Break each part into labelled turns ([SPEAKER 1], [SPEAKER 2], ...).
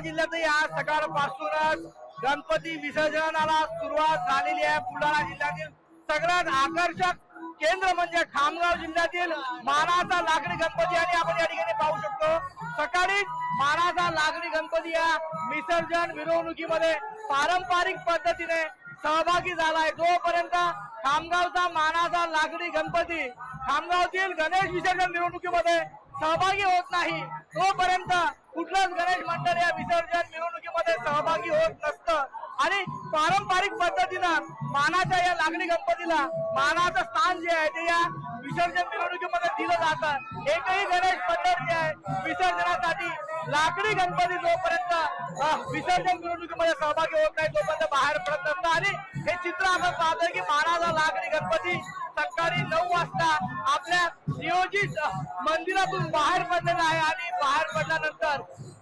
[SPEAKER 1] जिल्ह्यातही आज सकाळपासूनच गणपती विसर्जनाला सुरुवात झालेली आहे. बुलढाणा जिल्ह्यातील सगळ्यात आकर्षक केंद्र म्हणजे खामगाव जिल्ह्यातील मानाचा लाकडी गणपती आणि आपण या ठिकाणी पाहू शकतो. सकाळी मानाचा लाकडी गणपती या विसर्जन मिरवणुकीमध्ये पारंपरिक पद्धतीने सहभागी झालाय. जोपर्यंत खामगावचा मानाचा लाकडी गणपती खामगावतील गणेश विसर्जन मिरवणुकीमध्ये सहभागी होत नाही तोपर्यंत कुठलाच गणेश मंडळ या विसर्जन मिरवणुकीमध्ये सहभागी होत नसतं. आणि पारंपरिक पद्धतीनं मानाच्या या लागणी गणपतीला मानाचं स्थान जे आहे ते या विसर्जन मिरवणुकीमध्ये दिलं जातं. एकही गणेश मंडळ जे आहे विसर्जनासाठी लाकडी गणपती जोपर्यंत विसर्जन मिरवणुकीमध्ये सहभागी होत नाही तोपर्यंत बाहेर पडत नसतं. आणि हे चित्र आपण पाहतोय की मानाचा लाकडी गणपती सकाळी नऊ वाजता आपल्या नियोजित मंदिरातून बाहेर पडलेला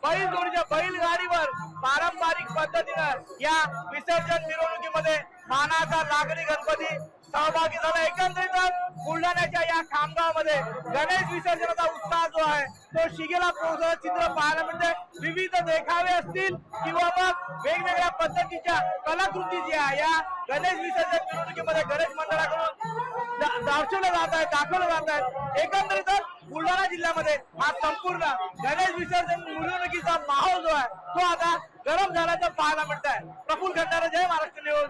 [SPEAKER 1] बैलजोडीच्या बैलगाडीवर पारंपरिक पद्धतीनं या विसर्जन मिरवणुकीमध्ये मानाचा नागरी गणपती सहभागी झाला. एकंदरीतच बुलढाण्याच्या या खामगावमध्ये गणेश विसर्जनाचा उत्साह जो आहे तो शिगेला पोहोचवण्याचं चित्र पाहायला मिळते विविध देखावे असतील किंवा मग वेगवेगळ्या पद्धतीच्या कलाकृती जी आहे या गणेश विसर्जन मिरवणुकीमध्ये गणेश मंडळाकडून दा- दर्शवलं जात आहे दाखवलं जात आहे एकंदरीतच बुलढाणा जिल्ह्यामध्ये हा संपूर्ण गणेश विसर्जन मिरवणुकीचा माहोल जो आहे तो आता गरम झाल्याचं पाहायला मिळत आहे प्रफुल खंडारा जय महाराष्ट्र न्यूज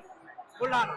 [SPEAKER 1] बुलढाणा.